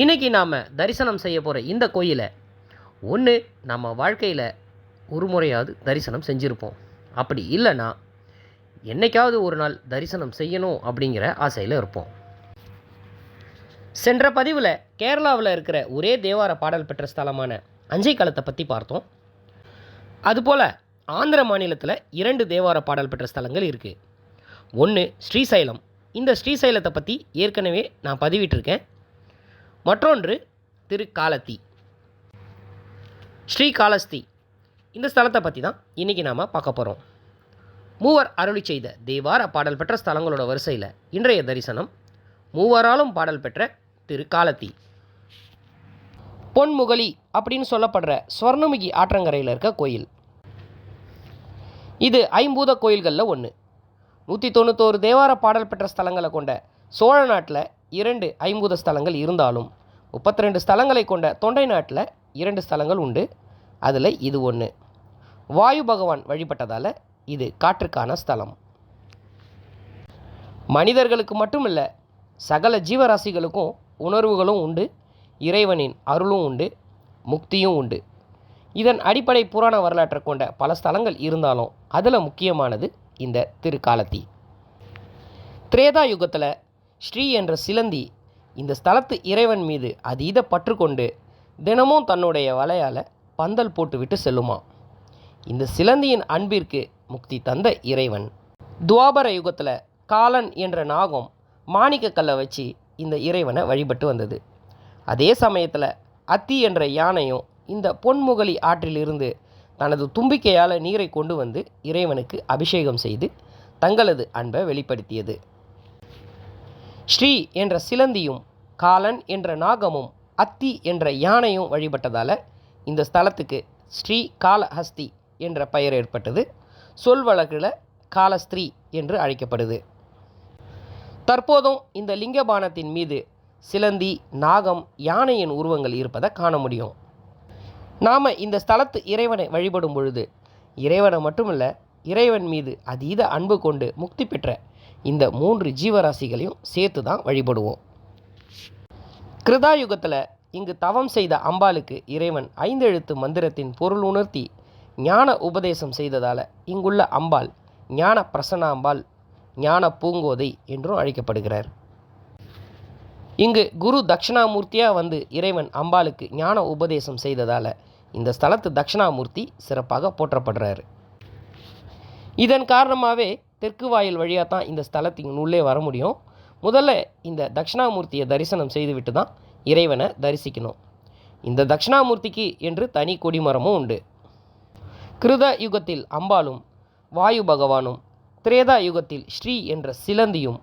இன்றைக்கி நாம் தரிசனம் செய்ய போகிற இந்த கோயிலை ஒன்று நம்ம வாழ்க்கையில் ஒரு முறையாவது தரிசனம் செஞ்சுருப்போம். அப்படி இல்லைன்னா என்னைக்காவது ஒரு நாள் தரிசனம் செய்யணும் அப்படிங்கிற ஆசையில் இருப்போம். சென்ற பதிவில் கேரளாவில் இருக்கிற ஒரே தேவார பாடல் பெற்ற ஸ்தலமான அஞ்சை களத்தை பற்றி பார்த்தோம். அதுபோல் ஆந்திர மாநிலத்தில் இரண்டு தேவார பாடல் பெற்ற ஸ்தலங்கள் இருக்குது ஒன்று ஸ்ரீசைலம். இந்த ஸ்ரீசைலத்தை பற்றி ஏற்கனவே நான் பதிவிட்டிருக்கேன். மற்றொன்று திருக்காலத்தி. ஸ்ரீகாளஸ்தி இந்த ஸ்தலத்தை பற்றி தான் இன்றைக்கி நாம் பார்க்க போகிறோம் மூவர் அருளி செய்த தேவார பாடல் பெற்ற ஸ்தலங்களோட வரிசையில் இன்றைய தரிசனம் மூவராலும் பாடல் பெற்ற திருக்காலத்தி. பொன்முகலி அப்படின்னு சொல்லப்படுற ஸ்வர்ணமுகி ஆற்றங்கரையில் இருக்க கோயில். இது ஐம்பூத கோயில்களில் ஒன்று நூற்றி தொண்ணூத்தோரு தேவார பாடல் பெற்ற ஸ்தலங்களை கொண்ட சோழ நாட்டில் இரண்டு ஐம்பூத ஸ்தலங்கள் இருந்தாலும் முப்பத்தி ரெண்டு ஸ்தலங்களை கொண்ட தொண்டை நாட்டில் இரண்டு ஸ்தலங்கள் உண்டு. அதில் இது ஒன்று. வாயு பகவான் வழிபட்டதால் இது காற்றுக்கான ஸ்தலம். மனிதர்களுக்கு மட்டுமில்ல சகல ஜீவராசிகளுக்கும் உணர்வுகளும் உண்டு இறைவனின் அருளும் உண்டு முக்தியும் உண்டு. இதன் அடிப்படை புராண வரலாற்றை கொண்ட பல ஸ்தலங்கள் இருந்தாலும் அதில் முக்கியமானது இந்த திருக்காலத்தி. திரேதா யுகத்தில் ஸ்ரீ என்ற சிலந்தி இந்த ஸ்தலத்து இறைவன் மீது அதீத பற்று கொண்டு தினமும் தன்னுடைய வலையால் பந்தல் போட்டுவிட்டு செல்லுமா. இந்த சிலந்தியின் அன்பிற்கு முக்தி தந்த இறைவன். துவாபர யுகத்தில் காலன் என்ற நாகம் மாணிக்கக்கல்லை வச்சு இந்த இறைவனை வழிபட்டு வந்தது. அதே சமயத்தில் அத்தி என்ற யானையும் இந்த பொன்முகலி ஆற்றிலிருந்து தனது தும்பிக்கையால் நீரை கொண்டு வந்து இறைவனுக்கு அபிஷேகம் செய்து தங்களது அன்பை வெளிப்படுத்தியது. ஸ்ரீ என்ற சிலந்தியும் காலன் என்ற நாகமும் அத்தி என்ற யானையும் வழிபட்டதால் இந்த ஸ்தலத்துக்கு ஸ்ரீ காலஹஸ்தி என்ற பெயர் ஏற்பட்டது. சொல் வழக்கில் காலஸ்திரீ என்று அழைக்கப்படுது. தற்போதும் இந்த லிங்கபானத்தின் மீது சிலந்தி நாகம் யானையின் உருவங்கள் இருப்பதை காண முடியும். நாம் இந்த ஸ்தலத்து இறைவனை வழிபடும் பொழுது இறைவனை மட்டுமல்ல இறைவன் மீது அதீத அன்பு கொண்டு முக்தி பெற்ற இந்த மூன்று ஜீவராசிகளையும் சேர்த்து தான் வழிபடுவோம். கிருதாயுகத்தில் இங்கு தவம் செய்த அம்பாளுக்கு இறைவன் ஐந்தெழுத்து மந்திரத்தின் பொருள் உணர்த்தி ஞான உபதேசம் செய்ததால் இங்குள்ள அம்பாள் ஞான பிரசன்ன அம்பாள் ஞான பூங்கோதை என்றும் அழைக்கப்படுகிறார். இங்கு குரு தட்சிணாமூர்த்தியாக வந்து இறைவன் அம்பாளுக்கு ஞான உபதேசம் செய்ததால் இந்த ஸ்தலத்து தட்சிணாமூர்த்தி சிறப்பாக போற்றப்படுறாரு. இதன் காரணமாகவே தெற்கு வாயில் வழியாக தான் இந்த ஸ்தலத்தின் உள்ளே வர முடியும். முதல்ல இந்த தட்சிணாமூர்த்தியை தரிசனம் செய்துவிட்டு தான் இறைவனை தரிசிக்கணும். இந்த தட்சிணாமூர்த்திக்கு என்று தனி கொடிமரமும் உண்டு. கிருத யுகத்தில் அம்பாளும் வாயு பகவானும் திரேதா யுகத்தில் ஸ்ரீ என்ற சிலந்தியும்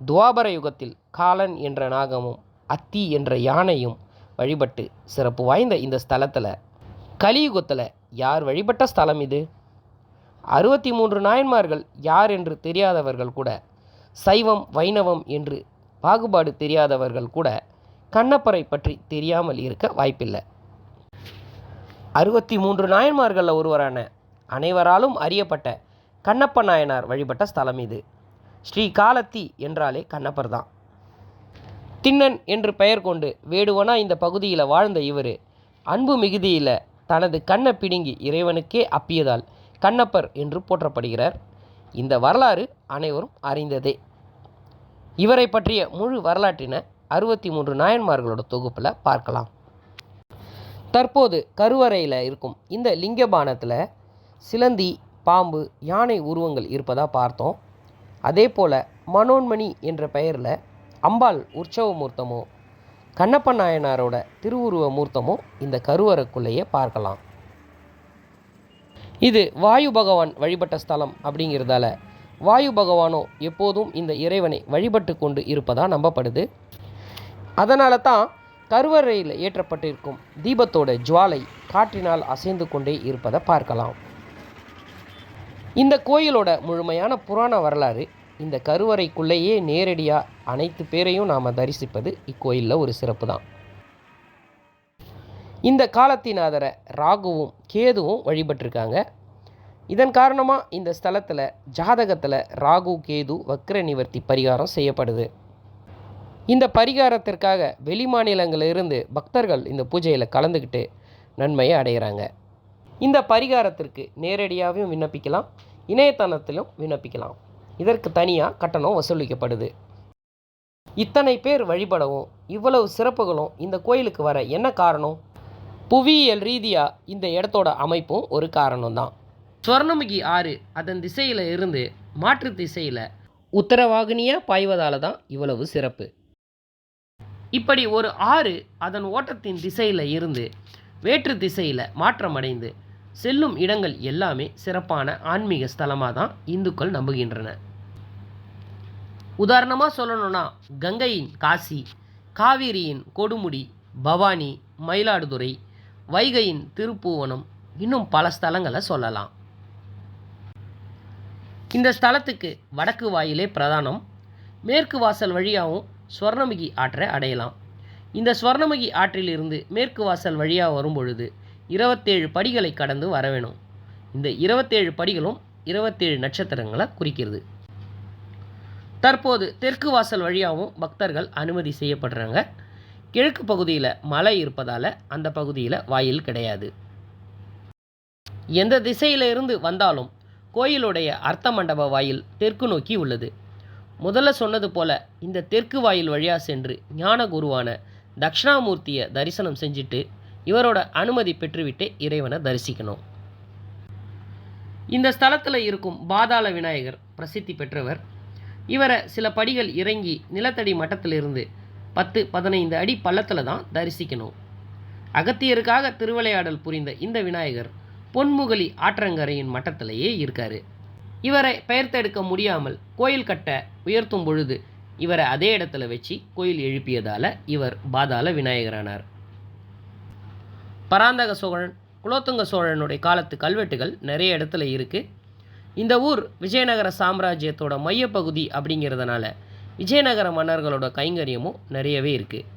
துவாபர யுகத்தில் காலன் என்ற நாகமும் அத்தி என்ற யானையும் வழிபட்டு சிறப்பு வாய்ந்த இந்த ஸ்தலத்தில். கலியுகத்தில் யார் வழிபட்ட ஸ்தலம் இது? அறுபத்தி மூன்று நாயன்மார்கள் யார் என்று தெரியாதவர்கள் கூட சைவம் வைணவம் என்று பாகுபாடு தெரியாதவர்கள் கூட கண்ணப்பரை பற்றி தெரியாமல் இருக்க வாய்ப்பில்லை. அறுபத்தி மூன்று நாயன்மார்களில் ஒருவரான அனைவராலும் அறியப்பட்ட கண்ணப்ப நாயனார் வழிபட்ட ஸ்தலம் இது. ஸ்ரீ காலத்தி என்றாலே கண்ணப்பர் தான். திண்ணன் என்று பெயர் கொண்டு வேடுவனா இந்த பகுதியில் வாழ்ந்த இவர் அன்பு மிகுதியில் தனது கண்ணை பிடுங்கி இறைவனுக்கே அப்பியதால் கண்ணப்பர் என்று போற்றப்படுகிறார். இந்த வரலாறு அனைவரும் அறிந்ததே. இவரை பற்றிய முழு வரலாற்றின அறுபத்தி மூன்று நாயன்மார்களோட தொகுப்பில் பார்க்கலாம். தற்போது கருவறையில் இருக்கும் இந்த லிங்கபானத்தில் சிலந்தி பாம்பு யானை உருவங்கள் இருப்பதாக பார்த்தோம். அதே போல் மனோன்மணி என்ற பெயரில் அம்பாள் உற்சவ மூர்த்தமோ கண்ணப்ப நாயனாரோட திருவுருவ மூர்த்தமோ இந்த கருவறைக்குள்ளேயே பார்க்கலாம். இது வாயு பகவான் வழிபட்ட ஸ்தலம் அப்படிங்கிறதால வாயு பகவானோ எப்போதும் இந்த இறைவனை வழிபட்டு கொண்டு இருப்பதாக நம்பப்படுது. அதனால தான் கருவறையில் ஏற்றப்பட்டிருக்கும் தீபத்தோட ஜுவாலை காற்றினால் அசைந்து கொண்டே இருப்பதை பார்க்கலாம். இந்த கோயிலோட முழுமையான புராண வரலாறு இந்த கருவறைக்குள்ளேயே நேரடியாக அனைத்து பேரையும் நாம் தரிசிப்பது இக்கோயிலில் ஒரு சிறப்பு தான் இந்த காலத்தினாதர ராகுவும் கேதுவும் வழிபட்டிருக்காங்க. இதன் காரணமாக இந்த ஸ்தலத்தில் ஜாதகத்தில் ராகு கேது வக்ர நிவர்த்தி பரிகாரம் செய்யப்படுது. இந்த பரிகாரத்திற்காக வெளி மாநிலங்களிலிருந்து பக்தர்கள் இந்த பூஜையில் கலந்துக்கிட்டு நன்மையை அடைகிறாங்க இந்த பரிகாரத்திற்கு நேரடியாகவும் விண்ணப்பிக்கலாம் இணையதளத்திலும் விண்ணப்பிக்கலாம். இதற்கு தனியாக கட்டணம் வசூலிக்கப்படுது. இத்தனை பேர் வழிபடவும் இவ்வளவு சிறப்புகளும் இந்த கோயிலுக்கு வர என்ன காரணம்? புவியியல் ரீதியாக இந்த இடத்தோட அமைப்பும் ஒரு காரணம்தான். சுவர்ணமுகி ஆறு அதன் திசையில் இருந்து மாற்று திசையில் உத்தரவாகினியாக பாய்வதால தான் இவ்வளவு சிறப்பு. இப்படி ஒரு ஆறு அதன் ஓட்டத்தின் திசையில் இருந்து வேற்று திசையில் மாற்றமடைந்து செல்லும் இடங்கள் எல்லாமே சிறப்பான ஆன்மீக ஸ்தலமாக தான் இந்துக்கள் நம்புகின்றன. உதாரணமாக சொல்லணும்னா கங்கையின் காசி காவிரியின் கொடுமுடி பவானி மயிலாடுதுறை வைகையின் திருப்பூவனம் இன்னும் பல ஸ்தலங்களை சொல்லலாம். இந்த ஸ்தலத்துக்கு வடக்கு வாயிலே பிரதானம் மேற்கு வாசல் வழியாகவும் ஸ்வர்ணமுகி ஆற்றை அடையலாம். இந்த ஸ்வர்ணமுகி ஆற்றிலிருந்து மேற்கு வாசல் வழியாக வரும்பொழுது இருபத்தேழு படிகளை கடந்து வர வேணும். இந்த இருபத்தேழு படிகளும் இருபத்தேழு நட்சத்திரங்களை குறிக்கிறது. தற்போது தெற்கு வாசல் வழியாகவும் பக்தர்கள் அனுமதி செய்யப்படுறாங்க. கிழக்கு பகுதியில் மலை இருப்பதால் அந்த பகுதியில் வாயில் கிடையாது. எந்த திசையிலிருந்து வந்தாலும் கோயிலுடைய அர்த்த மண்டப வாயில் தெற்கு நோக்கி உள்ளது. முதல்ல சொன்னது போல இந்த தெற்கு வாயில் வழியாக சென்று ஞான குருவான தக்ஷணாமூர்த்தியை தரிசனம் செஞ்சுட்டு இவரோட அனுமதி பெற்றுவிட்டு இறைவனை தரிசிக்கணும். இந்த ஸ்தலத்தில் இருக்கும் பாதாள விநாயகர் பிரசித்தி பெற்றவர். இவரை சில படிகள் இறங்கி நிலத்தடி மட்டத்திலிருந்து பத்து பதினைந்து அடி பள்ளத்தில் தான் தரிசிக்கணும். அகத்தியருக்காக திருவிளையாடல் புரிந்த இந்த விநாயகர் பொன்முகலி ஆற்றங்கரையின் மட்டத்திலேயே இருக்காரு. இவரை பெயர்த்தெடுக்க முடியாமல் கோயில் கட்ட உயர்த்தும் பொழுது இவரை அதே இடத்துல வச்சு கோயில் எழுப்பியதால் இவர் பாதாள விநாயகரானார். பராந்தக சோழன் குலோத்துங்க சோழனுடைய காலத்து கல்வெட்டுகள் நிறைய இடத்துல இருக்குது இந்த ஊர் விஜயநகர சாம்ராஜ்யத்தோட மையப்பகுதி அப்படிங்கிறதுனால விஜயநகர மன்னர்களோட கைங்கரியமும் நிறையவே இருக்குது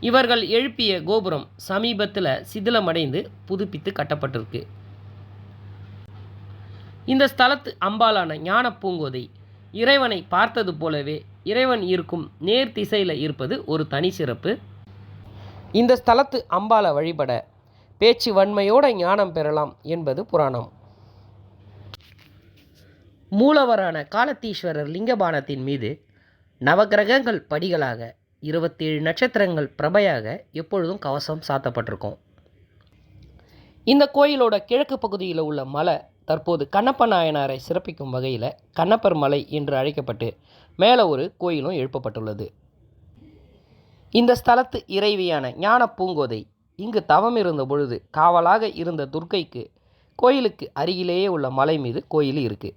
இவர்கள் எழுப்பிய கோபுரம் சமீபத்தில் சிதிலமடைந்து புதுப்பித்து கட்டப்பட்டிருக்கு. இந்த ஸ்தலத்து அம்பாலான ஞான பூங்கோதை இறைவனை பார்த்தது போலவே இறைவன் இருக்கும் நேர் திசையில் இருப்பது ஒரு தனி சிறப்பு. இந்த ஸ்தலத்து அம்பாலை வழிபட பேச்சு வன்மையோட ஞானம் பெறலாம் என்பது புராணம். மூலவரான காலத்தீஸ்வரர் லிங்கபானத்தின் மீது நவக்கிரகங்கள் படிகளாக இருபத்தேழு நட்சத்திரங்கள் பிரபையாக எப்பொழுதும் கவசம் சாத்தப்பட்டிருக்கும். இந்த கோயிலோட கிழக்கு பகுதியில் உள்ள மலை தற்போது கண்ணப்ப நாயனாரை சிறப்பிக்கும் வகையில் கண்ணப்பர் மலை என்று அழைக்கப்பட்டு மேலே ஒரு கோயிலும் எழுப்பப்பட்டுள்ளது. இந்த ஸ்தலத்து இறைவியான ஞான பூங்கோதை இங்கு தவம் இருந்த பொழுது காவலாக இருந்த துர்க்கைக்கு கோயிலுக்கு அருகிலேயே உள்ள மலை மீது கோயில் இருக்குது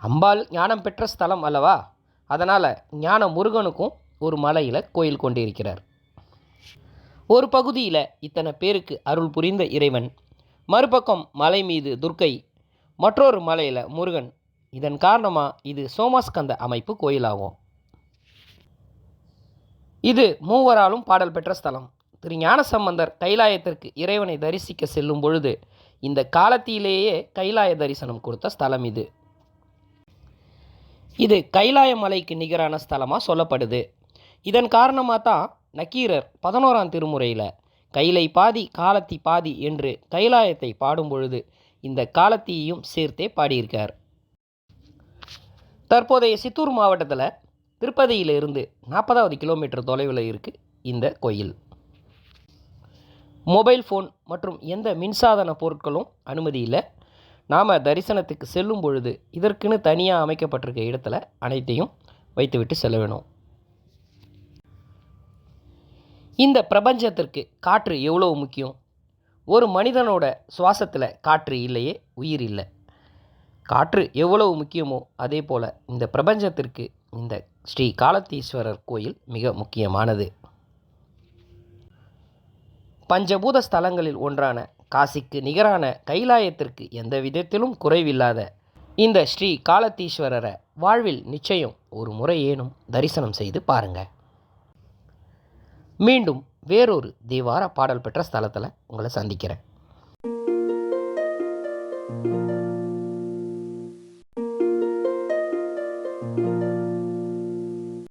அம்பாள் ஞானம் பெற்ற ஸ்தலம் அல்லவா? அதனால் ஞான முருகனுக்கும் ஒரு மலையில் கோயில் கொண்டிருக்கிறார். ஒரு பகுதியில் இத்தனை பேருக்கு அருள் புரிந்த இறைவன் மறுபக்கம் மலை மீது துர்க்கை மற்றொரு மலையில் முருகன். இதன் காரணமாக இது சோமாஸ்கந்த அமைப்பு கோயிலாகும். இது மூவராலும் பாடல் பெற்ற ஸ்தலம். திரு ஞானசம்பந்தர் கைலாயத்திற்கு இறைவனை தரிசிக்க செல்லும் பொழுது இந்த காலத்திலேயே கைலாய தரிசனம் கொடுத்த ஸ்தலம் இது. இது கைலாய மலைக்கு நிகரான ஸ்தலமாக சொல்லப்படுது. இதன் காரணமாக தான் நக்கீரர் பதினோராம் திருமுறையில் கைலை பாதி காலத்தி பாதி என்று கைலாயத்தை பாடும் பொழுது இந்த காலத்தியையும் சேர்த்தே பாடியிருக்கார். தற்போதைய சித்தூர் மாவட்டத்தில் திருப்பதியிலிருந்து நாற்பதாவது கிலோமீட்டர் தொலைவில் இருக்குது இந்த கோயில். மொபைல் ஃபோன் மற்றும் எந்த மின்சாதன பொருட்களும் அனுமதி இல்லை. நாம் தரிசனத்துக்கு செல்லும் பொழுது இதற்குன்னு தனியாக அமைக்கப்பட்டிருக்க இடத்துல அனைத்தையும் வைத்துவிட்டு செல்ல வேணும். இந்த பிரபஞ்சத்திற்கு காற்று எவ்வளோ முக்கியம்? ஒரு மனிதனோட சுவாசத்தில் காற்று இல்லையே உயிர் இல்லை. காற்று எவ்வளவு முக்கியமோ அதே போல் இந்த பிரபஞ்சத்திற்கு இந்த ஸ்ரீ காலத்தீஸ்வரர் கோயில் மிக முக்கியமானது. பஞ்சபூத ஸ்தலங்களில் ஒன்றான காசிக்கு நிகரான கைலாயத்திற்கு எந்த விதத்திலும் குறைவில்லாத இந்த ஸ்ரீ காலத்தீஸ்வரரை வாழ்வில் நிச்சயம் ஒரு முறையேனும் தரிசனம் செய்து பாருங்க. மீண்டும் வேறொரு தேவார பாடல் பெற்ற ஸ்தலத்தில் உங்களை சந்திக்கிறேன்.